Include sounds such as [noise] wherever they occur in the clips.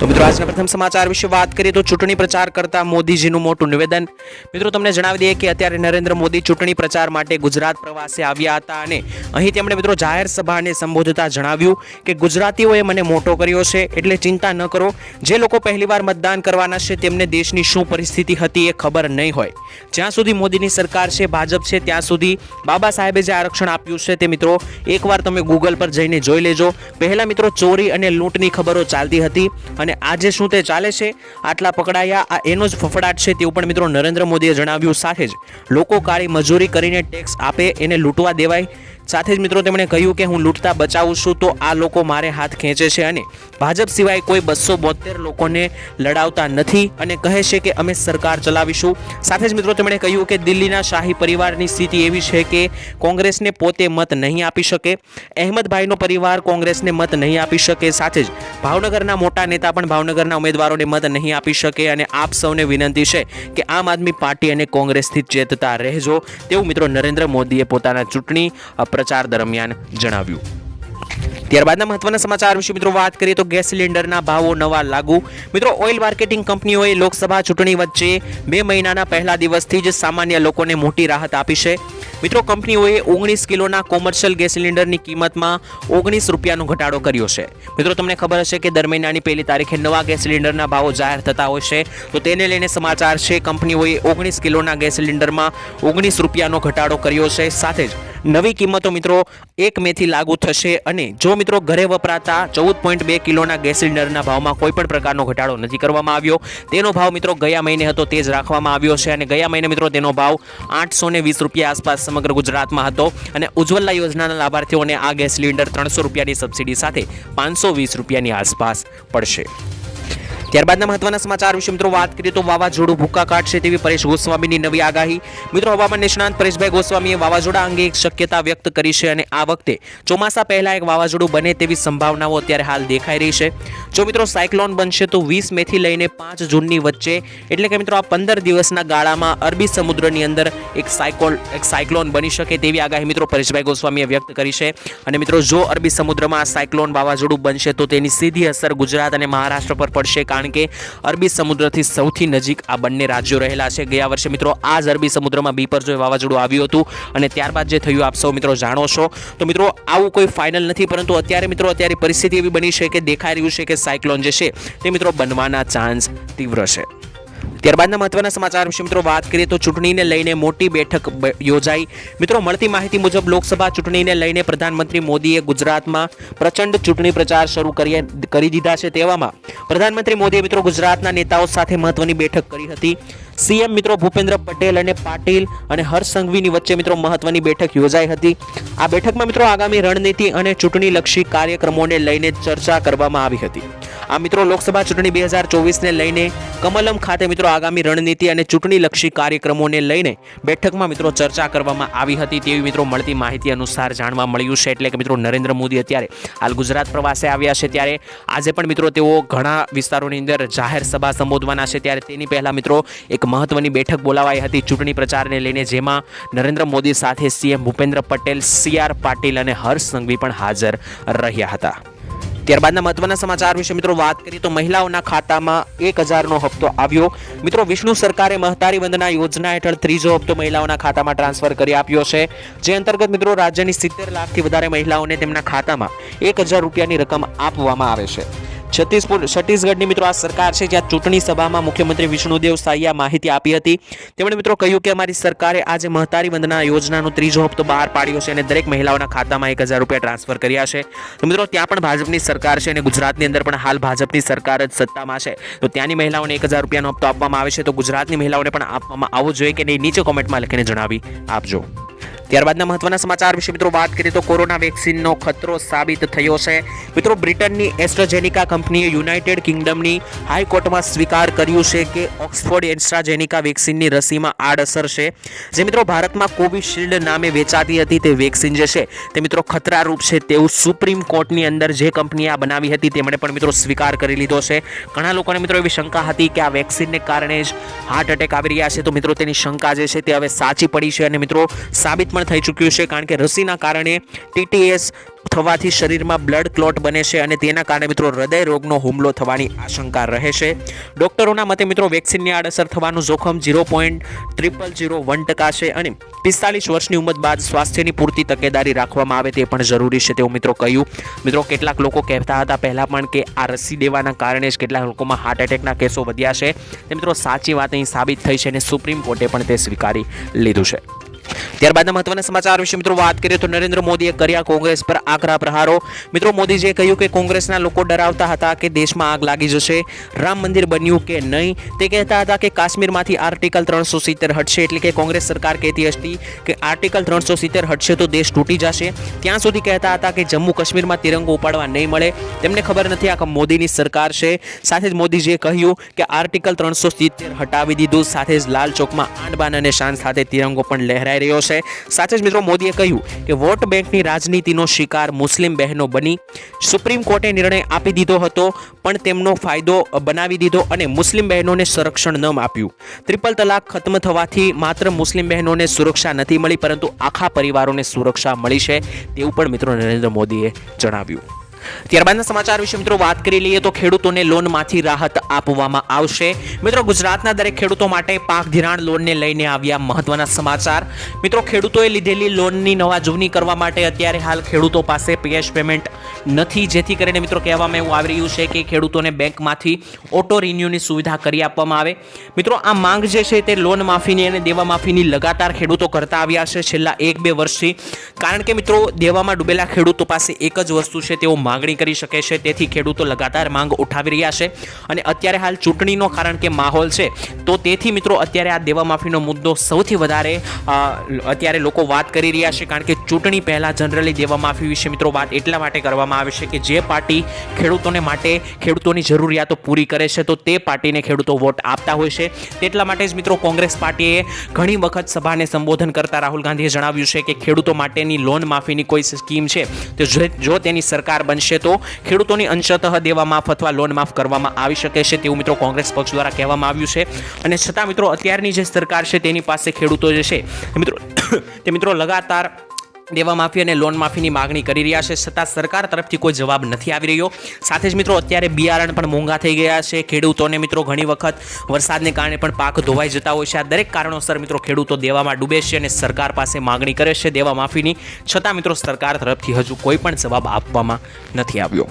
તો મિત્રો, આજના પ્રથમ સમાચાર વિશે વાત કરીએ તો ચૂંટણી પ્રચાર કરતા મોદીજીનું મોટું નિવેદન. મિત્રો, તમને જણાવી દઈએ કે અત્યારે નરેન્દ્ર મોદી ચૂંટણી પ્રચાર માટે ગુજરાત પ્રવાસે આવ્યા હતા અને અહીં તેમણે મિત્રો જાહેર સભાને સંબોધતા જણાવ્યું કે ગુજરાતીઓએ મને મોટો કર્યો છે, એટલે ચિંતા ન કરો. જે લોકો પહેલીવાર મતદાન કરવાના છે, તેમને દેશની શું પરિસ્થિતિ હતી એ ખબર નહીં હોય. જ્યાં સુધી મોદીની સરકાર છે, ભાજપ છે, ત્યાં સુધી બાબા સાહેબે જે આરક્ષણ આપ્યું છે તે મિત્રો, એકવાર તમે ગૂગલ પર જઈને જોઈ લેજો. પહેલાં મિત્રો, ચોરી અને લૂંટની ખબરો ચાલતી હતી અને આજે શું તે ચાલે છે? આટલા પકડાયા, આ એનો જ ફફડાટ છે તેવું પણ મિત્રો નરેન્દ્ર મોદીએ જણાવ્યું સાથે જ. લોકો કાળી મજૂરી કરીને ટેક્સ આપે, એને લૂંટવા દેવાય. સાથે જ મિત્રો તેમણે કહ્યું કે હું લૂંટતા બચાવું છું, તો આ લોકો મારે હાથ ખેંચે છે અને ભાજપ સિવાય કોઈ બસો બોતેર લોકોને લડાવતા નથી અને કહે છે કે અમે સરકાર ચલાવીશું. સાથે જ મિત્રો તેમણે કહ્યું કે દિલ્હીના શાહી પરિવારની સ્થિતિ એવી છે કે કોંગ્રેસને પોતે મત નહીં આપી શકે. અહેમદભાઈનો પરિવાર કોંગ્રેસને મત નહીં આપી શકે. સાથે જ ભાવનગરના મોટા નેતા પણ ભાવનગરના ઉમેદવારોને મત નહીં આપી શકે અને આપ સૌને વિનંતી છે કે આમ આદમી પાર્ટી અને કોંગ્રેસથી ચેતતા રહેજો. તેવું મિત્રો નરેન્દ્ર મોદીએ પોતાના ચૂંટણી પ્રચાર દરમિયાન જણાવ્યું. ત્યારબાદના મહત્વના સમાચાર વિશે મિત્રો વાત કરીએ તો ગેસ સિલિન્ડરના ભાવો નવા લાગુ. મિત્રો, ઓઇલ માર્કેટિંગ કંપનીઓએ લોકસભા ચૂંટણી વચ્ચે બે મહિનાના પહેલા દિવસથી જ સામાન્ય લોકોને મોટી રાહત આપી છે. મિત્રો, કંપનીઓએ ઓગણીસ કિલોના કોમર્શિયલ ગેસ સિલિન્ડરની કિંમતમાં ઓગણીસ રૂપિયાનો ઘટાડો કર્યો છે. મિત્રો, તમને ખબર હશે કે દર મહિનાની પહેલી તારીખે નવા ગેસ સિલિન્ડરના ભાવો જાહેર થતા હોય છે. તો તેને લઈને સમાચાર છે, કંપનીઓએ ઓગણીસ કિલોના ગેસ સિલિન્ડરમાં ઓગણીસ રૂપિયાનો ઘટાડો કર્યો છે. સાથે જ નવી કિંમતો મિત્રો એક મેથી લાગુ થશે અને જો મિત્રો ઘરે વપરાતા ચૌદ પોઈન્ટ બે કિલોના ગેસ સિલિન્ડરના ભાવમાં કોઈ પણ પ્રકારનો ઘટાડો નથી કરવામાં આવ્યો. તેનો ભાવ મિત્રો ગયા મહિને હતો તે જ રાખવામાં આવ્યો છે અને ગયા મહિને મિત્રો તેનો ભાવ આઠસો વીસ રૂપિયા આસપાસ સમગ્ર ગુજરાતમાં હતો અને ઉજ્જવલા યોજનાના લાભાર્થીઓને આ ગેસ સિલિન્ડર ત્રણસો રૂપિયાની સબસિડી સાથે પાંચસો વીસ રૂપિયાની આસપાસ પડશે. ત્યારબાદના મહત્વના સમાચાર વિશે મિત્રો વાત કરીએ તો વાવાઝોડું ભૂક્કા કાઢશે તેવી પરેશ ગોસ્વામીની નવી આગાહી. મિત્રો હવામાન નિષ્ણાંત પરેશભાઈ ગોસ્વામીએ વાવાઝોડા અંગે એક શક્યતા વ્યક્ત કરી છે અને આ વખતે ચોમાસા પહેલાં એક વાવાઝોડું બને તેવી સંભાવનાઓ અત્યારે હાલ દેખાઈ રહી છે. જો મિત્રો સાયક્લોન બનશે તો વીસ મેથી લઈને પાંચ જૂનની વચ્ચે, એટલે કે મિત્રો આ પંદર દિવસના ગાળામાં અરબી સમુદ્રની અંદર એક સાયકોલ, એક સાયક્લોન બની શકે તેવી આગાહી મિત્રો પરેશભાઈ ગોસ્વામીએ વ્યક્ત કરી છે. અને મિત્રો જો અરબી સમુદ્રમાં આ સાયક્લોન વાવાઝોડું બનશે તો તેની સીધી અસર ગુજરાત અને મહારાષ્ટ્ર પર પડશે. કારણ કે અરબી સમુદ્રથી સૌથી નજીક આ બંને રાજ્યો રહેલા છે. ગયા વર્ષે મિત્રો આ જ અરબી સમુદ્રમાં બીપરજોય વાવાઝોડું આવ્યું હતું અને ત્યારબાદ જે થયું આપ સૌ મિત્રો જાણો છો. તો મિત્રો આવું કોઈ ફાઇનલ નથી, પરંતુ અત્યારે મિત્રો અત્યારે પરિસ્થિતિ એવી બની છે કે દેખાઈ રહ્યું છે કે સાયક્લોન જે છે તે મિત્રો બનવાના ચાન્સ તીવ્ર છે. ત્યારબાદના મહત્વના સમાચાર વિશે મિત્રો વાત કરીએ તો ચૂંટણીને લઈને મોટી બેઠક યોજાઈ. મિત્રો, મળતી માહિતી મુજબ લોકસભા ચૂંટણીને લઈને પ્રધાનમંત્રી મોદીએ ગુજરાતમાં પ્રચંડ ચૂંટણી પ્રચાર શરૂ કરી કરી દીધા છે તેવામાં. પ્રધાનમંત્રી મોદીએ મિત્રો ગુજરાતના નેતાઓ સાથે મહત્વની બેઠક કરી હતી. સીએમ મિત્રો ભૂપેન્દ્ર પટેલ અને પાટીલ અને હર્ષ સંઘવીની વચ્ચે મિત્રો મહત્વની બેઠક યોજાઈ હતી. આ બેઠકમાં મિત્રો આગામી રણનીતિ અને ચૂંટણીલક્ષી કાર્યક્રમોને લઈને ચર્ચા કરવામાં આવી હતી. આ મિત્રો લોકસભા ચૂંટણી બે હજાર ચોવીસને લઈને કમલમ ખાતે મિત્રો આગામી રણનીતિ અને ચૂંટણીલક્ષી કાર્યક્રમોને લઈને બેઠકમાં મિત્રો ચર્ચા કરવામાં આવી હતી તેવી મિત્રો મળતી માહિતી અનુસાર જાણવા મળ્યું છે એટલે કે મિત્રો નરેન્દ્ર મોદી અત્યારે હાલ ગુજરાત પ્રવાસે આવ્યા છે ત્યારે આજે પણ મિત્રો તેઓ ઘણા વિસ્તારોની અંદર જાહેર સભા સંબોધવાના છે. ત્યારે તેની પહેલા મિત્રો એક મહત્વની બેઠક બોલાવાઈ હતી ચૂંટણી પ્રચારને લઈને, જેમાં નરેન્દ્ર મોદી સાથે CM Bhupendra Patel, C R Patil અને હર્ષ સંઘવી પણ હાજર રહ્યા હતા. ત્યારબાદના મહત્વના સમાચાર વિશે મિત્રો વાત કરીએ તો મહિલાઓના ખાતામાં એક હજારનો હપ્તો આવ્યો. મિત્રો, વિષ્ણુ સરકારે મહતારી વંદના યોજના હેઠળ ત્રીજો હપ્તો મહિલાઓના ખાતામાં ટ્રાન્સફર કરી આપ્યો છે. જે અંતર્ગત મિત્રો, રાજ્યની સિત્તેર લાખથી વધારે મહિલાઓને તેમના ખાતામાં એક હજાર રૂપિયાની રકમ આપવામાં આવે છે. છત્તીસપુર છત્તીસગઢની મિત્રો આ સરકાર છે, જ્યાં ચૂંટણી સભામાં મુખ્યમંત્રી વિષ્ણુદેવ સાઈએ આ માહિતી આપી હતી. તેમણે મિત્રો કહ્યું કે અમારી સરકારે આજે મહતારી વંદના યોજનાનો ત્રીજો હપ્તો બહાર પાડ્યો છે અને દરેક મહિલાઓના ખાતામાં એક હજાર રૂપિયા ટ્રાન્સફર કર્યા છે. તો મિત્રો, ત્યાં પણ ભાજપની સરકાર છે અને ગુજરાતની અંદર પણ હાલ ભાજપની સરકાર જ સત્તામાં છે. તો ત્યાંની મહિલાઓને એક હજાર રૂપિયાનો હપ્તો આપવામાં આવે છે. તો ગુજરાતની મહિલાઓને પણ આપવામાં આવવો જોઈએ કે નહીં? નીચે કોમેન્ટમાં લખીને જણાવી આપજો. ત્યારબાદના મહત્વના સમાચાર વિશે મિત્રો વાત કરીએ તો કોરોના વેક્સિનનો ખતરો સાબિત થયો છે. મિત્રો, બ્રિટનની એસ્ટ્રાજેનિકા કંપનીએ યુનાઇટેડ કિંગડમની હાઈકોર્ટમાં સ્વીકાર કર્યું છે કે ઓક્સફોર્ડ એસ્ટ્રાજેનિકા વેક્સિનની રસીમાં આડઅસર છે. જે મિત્રો ભારતમાં કોવિશિલ્ડ નામે વેચાતી હતી તે વેક્સિન જે છે તે મિત્રો ખતરારૂપ છે તેવું સુપ્રીમ કોર્ટની અંદર જે કંપનીએ આ બનાવી હતી તેમણે પણ મિત્રો સ્વીકાર કરી લીધો છે. ઘણા લોકોને મિત્રો એવી શંકા હતી કે આ વેક્સિનને કારણે જ હાર્ટ એટેક આવી રહ્યા છે. તો મિત્રો તેની શંકા જે છે તે હવે સાચી પડી છે અને મિત્રો સાબિત પણ થઈ ચૂક્યું છે કારણ કે રસીના કારણે ટીટીએસ થવાથી શરીરમાં બ્લડ ક્લોટ બને છે અને તેના કારણે મિત્રો હૃદય રોગનો હુમલો થવાની આશંકા રહે છે. ડોક્ટરોના મતે મિત્રો વેક્સિનની આડઅસર થવાનું જોખમ zero point triple zero one ટકા છે અને પિસ્તાલીસ વર્ષની ઉંમર બાદ સ્વાસ્થ્યની પૂરતી તકેદારી રાખવામાં આવે તે પણ જરૂરી છે તેવું મિત્રો કહ્યું. મિત્રો કેટલાક લોકો કહેતા હતા પહેલાં પણ કે આ રસી દેવાના કારણે જ કેટલાક લોકોમાં હાર્ટ એટેકના કેસો વધ્યા છે. તે મિત્રો સાચી વાત અહીં સાબિત થઈ છે અને સુપ્રીમ કોર્ટે પણ તે સ્વીકારી લીધું છે. ત્યારબાદના મહત્વના સમાચાર વિશે મિત્રો વાત કરીએ તો નરેન્દ્ર મોદીએ કર્યા કોંગ્રેસ પર આકરા પ્રહારો. મિત્રો, મોદીજીએ કહ્યું કે કોંગ્રેસના લોકો ડરાવતા હતા કે દેશમાં આગ લાગી જશે. રામ મંદિર બન્યું કે નહીં? તે કહેતા હતા કે કાશ્મીરમાંથી આર્ટિકલ ત્રણસો સિત્તેર હટશે એટલે કે કોંગ્રેસ સરકાર કહેતી હતી કે આર્ટિકલ ત્રણસો સિત્તેર હટશે તો દેશ તૂટી જશે. ત્યાં સુધી કહેતા હતા કે જમ્મુ કાશ્મીરમાં તિરંગો ઉપાડવા નહીં મળે. તેમને ખબર નથી આ મોદીની સરકાર છે. સાથે જ મોદીજીએ કહ્યું કે આર્ટિકલ ત્રણસો સિત્તેર હટાવી દીધું. સાથે જ લાલ ચોકમાં આંડબાન અને શાન સાથે તિરંગો પણ લહેરાઈ રહ્યો છે. સાથે જ મિત્રો, મોદીએ કહ્યું કે વોટ બેંકની રાજનીતિનો શિકાર મુસ્લિમ બહેનો બની. સુપ્રીમ કોર્ટે નિર્ણય આપી દીધો હતો, પણ તેમનો ફાયદો બનાવી દીધો અને મુસ્લિમ બહેનોને સંરક્ષણ ન આપ્યું. ત્રિપલ તલાક ખત્મ થવાથી માત્ર મુસ્લિમ બહેનોને સુરક્ષા નથી મળી, પરંતુ આખા પરિવારોને સુરક્ષા મળી છે. તેવું પણ મિત્રો નરેન્દ્ર મોદીએ જણાવ્યું. ત્યારબાદના સમાચાર વિશે મિત્રો વાત કરી લઈએ તો ખેડૂતોને લોનમાંથી રાહત આપવામાં આવશે. મિત્રો, ગુજરાતના દરેક ખેડૂતો માટે પાક ધિરાણ લોનને લઈને આવ્યા મહત્વના સમાચાર. મિત્રો, ખેડૂતોએ લીધેલી લોનની નવા જૂની કરવા માટે અત્યારે હાલ ખેડૂતો પાસે પીએચ પેમેન્ટ નથી. જેથી કરીને મિત્રો, કહેવામાં એવું આવી રહ્યું છે કે ખેડૂતોને બેંકમાંથી ઓટો રિન્યુની સુવિધા કરી આપવામાં આવે. મિત્રો, આ માંગ જે છે તે લોન માફીની અને દેવા માફીની લગાતાર ખેડૂતો કરતા આવ્યા છે છેલ્લા એક બે વર્ષથી. કારણ કે મિત્રો, દેવામાં ડૂબેલા ખેડૂતો પાસે એક જ વસ્તુ છે, તેઓ માગણી કરી શકે છે. તેથી ખેડૂતો લગાતાર માંગ ઉઠાવી રહ્યા છે અને અત્યારે હાલ ચૂંટણીનો કારણ કે માહોલ છે, તો તેથી મિત્રો અત્યારે આ દેવા માફીનો મુદ્દો સૌથી વધારે અત્યારે લોકો વાત કરી રહ્યા છે. કારણ કે ચૂંટણી પહેલાં જનરલી દેવા માફી વિશે મિત્રો વાત એટલા માટે કરવામાં આવે છે કે જે પાર્ટી ખેડૂતોને માટે ખેડૂતોની જરૂરિયાતો પૂરી કરે છે, તો તે પાર્ટીને ખેડૂતો વોટ આપતા હોય છે. તેટલા માટે જ મિત્રો કોંગ્રેસ પાર્ટીએ ઘણી વખત સભાને સંબોધન કરતા રાહુલ ગાંધીએ જણાવ્યું છે કે ખેડૂતો માટેની લોન માફીની કોઈ સ્કીમ છે, તો જો- તેની સરકાર બનશે તો ખેડૂતોની અંશતઃ દેવા માફ અથવા લોન માફ કરવામાં આવી શકે છે તેવું મિત્રો કોંગ્રેસ પક્ષ દ્વારા કહેવામાં આવ્યું છે. અને છતાં મિત્રો અત્યારની જે સરકાર છે તેની પાસે ખેડૂતો જે છે મિત્રો, [coughs] તે મિત્રો લગાતાર દેવા માફી અને લોન માફીની માગણી કરી રહ્યા છે. છતાં સરકાર તરફથી કોઈ જવાબ નથી આવી રહ્યો. સાથે જ મિત્રો, અત્યારે બિયારણ પણ મોંઘા થઈ ગયા છે. ખેડૂતોને મિત્રો ઘણી વખત વરસાદને કારણે પણ પાક ધોવાઈ જતા હોય છે. આ દરેક કારણોસર મિત્રો ખેડૂતો દેવામાં ડૂબે છે અને સરકાર પાસે માગણી કરે છે દેવા માફીની. છતાં મિત્રો, સરકાર તરફથી હજુ કોઈ પણ જવાબ આપવામાં નથી આવ્યો.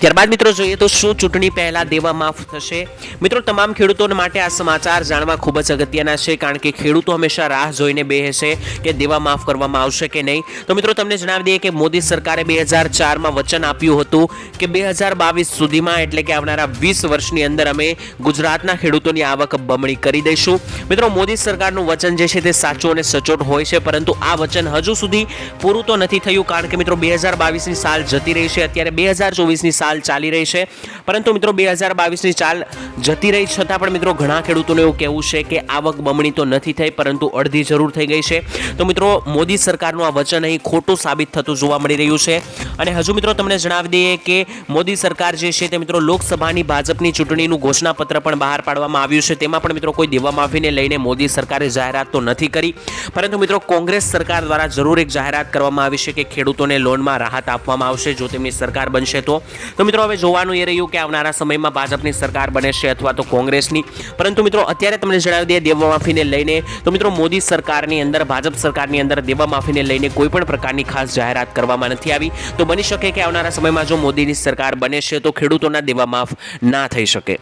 ત્યારબાદ મિત્રો જોઈએ તો શું ચૂંટણી પહેલાં દેવા માફ થશે? મિત્રો, તમામ ખેડૂતો માટે આ સમાચાર જાણવા ખૂબ જ અગત્યના છે, કારણ કે ખેડૂતો હંમેશા રાહ જોઈને બેસે કે દેવા માફ કરવામાં આવશે કે નહીં. તો મિત્રો, તમને જણાવી દઈએ કે મોદી સરકારે બે હજાર ચારમાં વચન આપ્યું હતું કે બે હજાર બાવીસ સુધીમાં, એટલે કે આવનારા વીસ વર્ષની અંદર અમે ગુજરાતના ખેડૂતોની આવક બમણી કરી દઈશું. મિત્રો, મોદી સરકારનું વચન જે છે તે સાચું અને સચોટ હોય છે, પરંતુ આ વચન હજુ સુધી પૂરું તો નથી થયું, કારણ કે મિત્રો, બે હજાર બાવીસની સાલ જતી રહી છે. અત્યારે બે હજાર ચોવીસની સાલ ચાલી રહી છે. પરંતુ મિત્રો બે હજાર બાવીસની ચાલ જતી રહી છતાં પણ મિત્રો ઘણા ખેડૂતોને એવું કહેવું છે કે આવક બમણી તો નથી થઈ, પરંતુ અડધી જરૂર થઈ ગઈ છે. તો મિત્રો મોદી સરકારનું આ વચન અહીં ખોટું સાબિત થતું જોવા મળી રહ્યું છે. અને હજુ મિત્રો તમને જણાવી દઈએ કે મોદી સરકાર જે છે તે મિત્રો લોકસભાની ભાજપની ચૂંટણીનું ઘોષણાપત્ર પણ બહાર પાડવામાં આવ્યું છે. તેમાં પણ મિત્રો કોઈ દેવા માફીને લઈને મોદી સરકારે જાહેરાત તો નથી કરી. પરંતુ મિત્રો કોંગ્રેસ સરકાર દ્વારા જરૂર એક જાહેરાત કરવામાં આવી છે કે ખેડૂતોને લોનમાં રાહત આપવામાં આવશે. જો તેમની સરકાર બનશે તો તો મિત્રો, હવે જોવાનું એ રહ્યું કે આવનારા સમયમાં ભાજપની સરકાર બને છે અથવા તો કોંગ્રેસની. પરંતુ મિત્રો, અત્યારે તમને જણાવી દઈએ, દેવા માફીને લઈને, તો મિત્રો, મોદી સરકારની અંદર, ભાજપ સરકારની અંદર દેવા માફીને લઈને કોઈ પણ પ્રકારની ખાસ જાહેરાત કરવામાં નથી આવી. તો બની શકે કે આવનારા સમયમાં જો મોદીની સરકાર બને છે, તો ખેડૂતોના દેવા માફ ના થઈ શકે.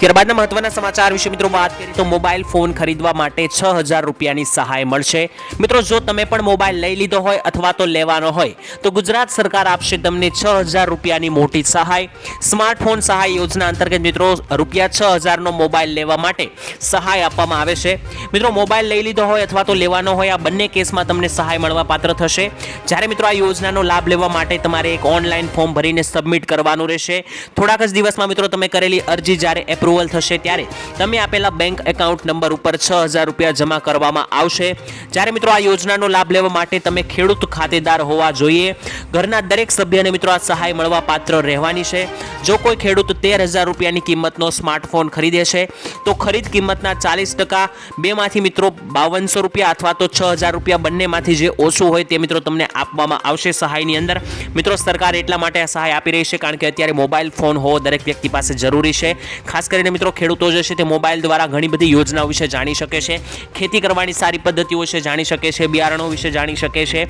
ત્યારબાદના મહત્વના સમાચાર વિશે મિત્રો વાત કરીએ તો મોબાઈલ ફોન ખરીદવા માટે છ હજાર રૂપિયાની સહાય મળશે. મિત્રો, જો તમે પણ મોબાઈલ લઈ લીધો હોય અથવા તો લેવાનો હોય, તો ગુજરાત સરકાર આપશે તમને છ હજાર રૂપિયાની મોટી સહાય. સ્માર્ટફોન સહાય યોજના અંતર્ગત મિત્રો, રૂપિયા છ હજારનો મોબાઈલ લેવા માટે સહાય આપવામાં આવે છે. મિત્રો, મોબાઈલ લઈ લીધો હોય અથવા તો લેવાનો હોય, આ બંને કેસમાં તમને સહાય મળવા પાત્ર થશે. જ્યારે મિત્રો, આ યોજનાનો લાભ લેવા માટે તમારે એક ઓનલાઈન ફોર્મ ભરીને સબમિટ કરવાનું રહેશે. થોડાક જ દિવસમાં મિત્રો, તમે કરેલી અરજી જ્યારે એપ્રુવલ થશે ત્યારે તમે આપેલા બેંક એકાઉન્ટ નંબર ઉપર છ હજાર રૂપિયા જમા કરવામાં આવશે. જ્યારે મિત્રો આ યોજનાનો લાભ લેવા માટે તમે ખેડૂત ખાતેદાર હોવા જોઈએ. ઘરના દરેક સભ્યને મિત્રો આ સહાય મળવા પાત્ર રહેવાની છે. જો કોઈ ખેડૂત તેર હજાર રૂપિયાની કિંમતનો સ્માર્ટફોન ખરીદે છે, તો ખરીદ કિંમતના ચાલીસ ટકા, બેમાંથી મિત્રો બાવનસો રૂપિયા અથવા તો છ હજાર રૂપિયા બંનેમાંથી જે ઓછું હોય તે મિત્રો તમને આપવામાં આવશે સહાયની અંદર. મિત્રો સરકાર એટલા માટે આ સહાય આપી રહી છે કારણ કે અત્યારે મોબાઈલ ફોન હોવો દરેક વ્યક્તિ પાસે જરૂરી છે. ખાસ કરીને મિત્રો ખેડૂતો જે છે તે મોબાઈલ દ્વારા ઘણી બધી યોજનાઓ વિશે જાણી શકે છે, ખેતી કરવાની સારી પદ્ધતિઓ વિશે જાણી શકે છે, બિયારણો વિશે જાણી શકે છે.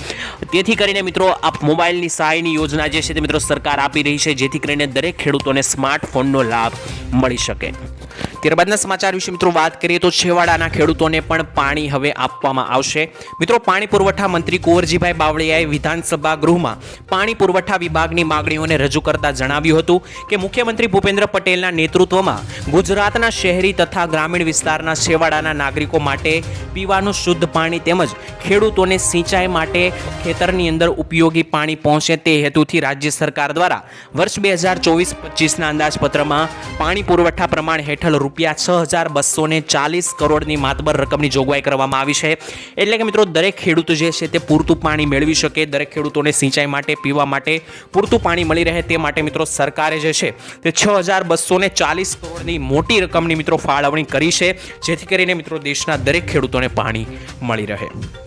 તેથી કરીને મિત્રો આ મોબાઈલની સહાયની યોજના જે છે તે મિત્રો સરકાર આપી રહી છે, જેથી કરીને દરેક ખેડૂતોને સ્માર્ટફોનનો લાભ મળી શકે. ત્યારબાદના સમાચાર વિશે મિત્રો વાત કરીએ તો છેવાડાના ખેડૂતોને પણ પાણી હવે આપવામાં આવશે. મિત્રો, પાણી પુરવઠા મંત્રી કુંવરજીભાઈ બાવળિયાએ વિધાનસભા ગૃહમાં પાણી પુરવઠા વિભાગની માગણીઓને રજૂ કરતા જણાવ્યું હતું કે મુખ્યમંત્રી ભૂપેન્દ્ર પટેલના નેતૃત્વમાં ગુજરાતના શહેરી તથા ગ્રામીણ વિસ્તારના છેવાડાના નાગરિકો માટે પીવાનું શુદ્ધ પાણી તેમજ ખેડૂતોને સિંચાઈ માટે ખેતરની અંદર ઉપયોગી પાણી પહોંચે તે હેતુથી રાજ્ય સરકાર દ્વારા વર્ષ બે હજાર ચોવીસ પચીસના અંદાજપત્રમાં પાણી પુરવઠા પ્રમાણ હેઠળ રૂપિયા છ હજાર બસો ચાલીસ કરોડની માતબર રકમની જોગવાઈ કરવામાં આવી છે. એટલે કે મિત્રો, દરેક ખેડૂત જે છે તે પૂરતું પાણી મેળવી શકે, દરેક ખેડૂતોને સિંચાઈ માટે, પીવા માટે પૂરતું પાણી મળી રહે તે માટે મિત્રો સરકારે જે છે તે છ હજાર બસો ચાલીસ કરોડની મોટી રકમની મિત્રો ફાળવણી કરી છે, જેથી કરીને મિત્રો દેશના દરેક ખેડૂતોને પાણી મળી રહે.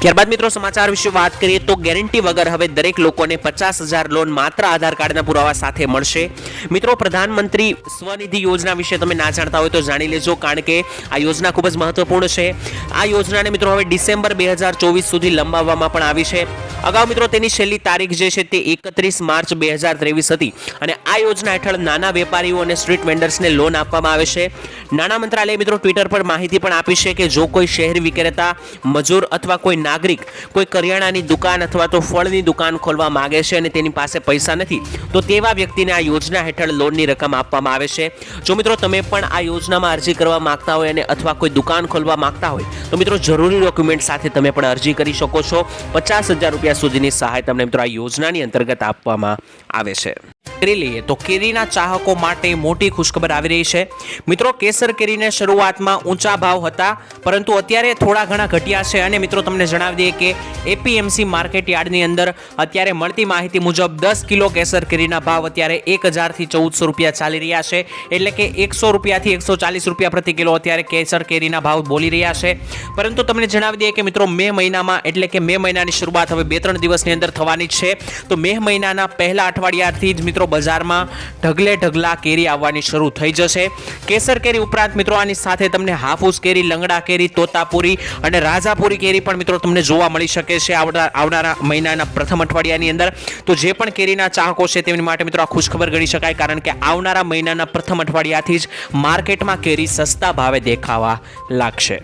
ત્યારબાદ મિત્રો સમાચાર વિશે વાત કરીએ તો ગેરંટી વગર હવે દરેક લોકોને પચાસ હજાર લોન માત્ર આધાર કાર્ડના પુરાવા સાથે મળશે. મિત્રો, પ્રધાનમંત્રી સ્વનિધિ યોજના વિશે તમે ના જાણતા હોય તો જાણી લેજો, કારણ કે આ યોજના ખૂબ જ મહત્વપૂર્ણ છે. આ યોજનાને મિત્રો હવે ડિસેમ્બર બે હજાર ચોવીસ સુધી લંબાવવામાં પણ આવી છે. અગાઉ મિત્રો તેની છેલ્લી તારીખ જે છે તે એકત્રીસ માર્ચ બે હજાર ત્રેવીસ હતી અને આ યોજના હેઠળ નાના વેપારીઓ અને સ્ટ્રીટ વેન્ડર્સને લોન આપવામાં આવે છે. નાણાં મંત્રાલયે મિત્રો ટ્વિટર પર માહિતી પણ આપી છે કે જો કોઈ શહેર વિક્રેતા મજૂર અથવા કોઈ નાગરિક કોઈ કરિયાણાની દુકાન અથવા તો ફળની દુકાન ખોલવા માગે છે અને તેની પાસે પૈસા નથી, તો તેવા વ્યક્તિને આ યોજના હેઠળ લોનની રકમ આપવામાં આવે છે. જો મિત્રો તમે પણ આ યોજનામાં અરજી કરવા માંગતા હોય અને અથવા કોઈ દુકાન ખોલવા માગતા હોય, તો મિત્રો જરૂરી ડોક્યુમેન્ટ સાથે તમે પણ અરજી કરી શકો છો. પચાસ હજાર રૂપિયા સુધીની સહાય તમને મિત્રો આ યોજનાની અંતર્ગત આપવામાં આવે છે. કેરી લઈએ તો કેરીના ચાહકો માટે મોટી ખુશખબર આવી રહી છે. મિત્રો, કેસર કેરીને શરૂઆતમાં ઊંચા ભાવ હતા, પરંતુ અત્યારે થોડા ઘણા ઘટ્યા છે અને મિત્રો, તમને જણાવી દઈએ કે એપીએમસી માર્કેટ યાર્ડની અંદર અત્યારે મળતી માહિતી મુજબ દસ કિલો કેસર કેરીના ભાવ અત્યારે એક હજારથી ચૌદસો રૂપિયા ચાલી રહ્યા છે. એટલે કે એકસો રૂપિયાથી એકસો ચાલીસ રૂપિયા પ્રતિ કિલો અત્યારે કેસર કેરીના ભાવ બોલી રહ્યા છે. પરંતુ તમને જણાવી દઈએ કે મિત્રો, મે મહિનામાં, એટલે કે મે મહિનાની શરૂઆત હવે બે ત્રણ દિવસની અંદર થવાની છે. તો મે મહિનાના પહેલા અઠવાડિયાથી જ મિત્રો બજારમાં ઢગલે ઢગલા કેરી આવવાની શરૂ થઈ જશે. કેસર કેરી ઉપરાંત મિત્રો, આની સાથે તમને હાફૂસ કેરી, લંગડા કેરી, તોતાપુરી અને રાજાપુરી કેરી પણ મિત્રો તમને જોવા મળી શકે છે આવનારા મહિનાના પ્રથમ અઠવાડિયાની અંદર. તો જે પણ કેરીના ચાહકો છે તેમની માટે મિત્રો આ ખુશખબર ગણી શકાય, કારણ કે આવનારા મહિનાના પ્રથમ અઠવાડિયાથી જ માર્કેટમાં કેરી સસ્તા ભાવે દેખાવા લાગશે.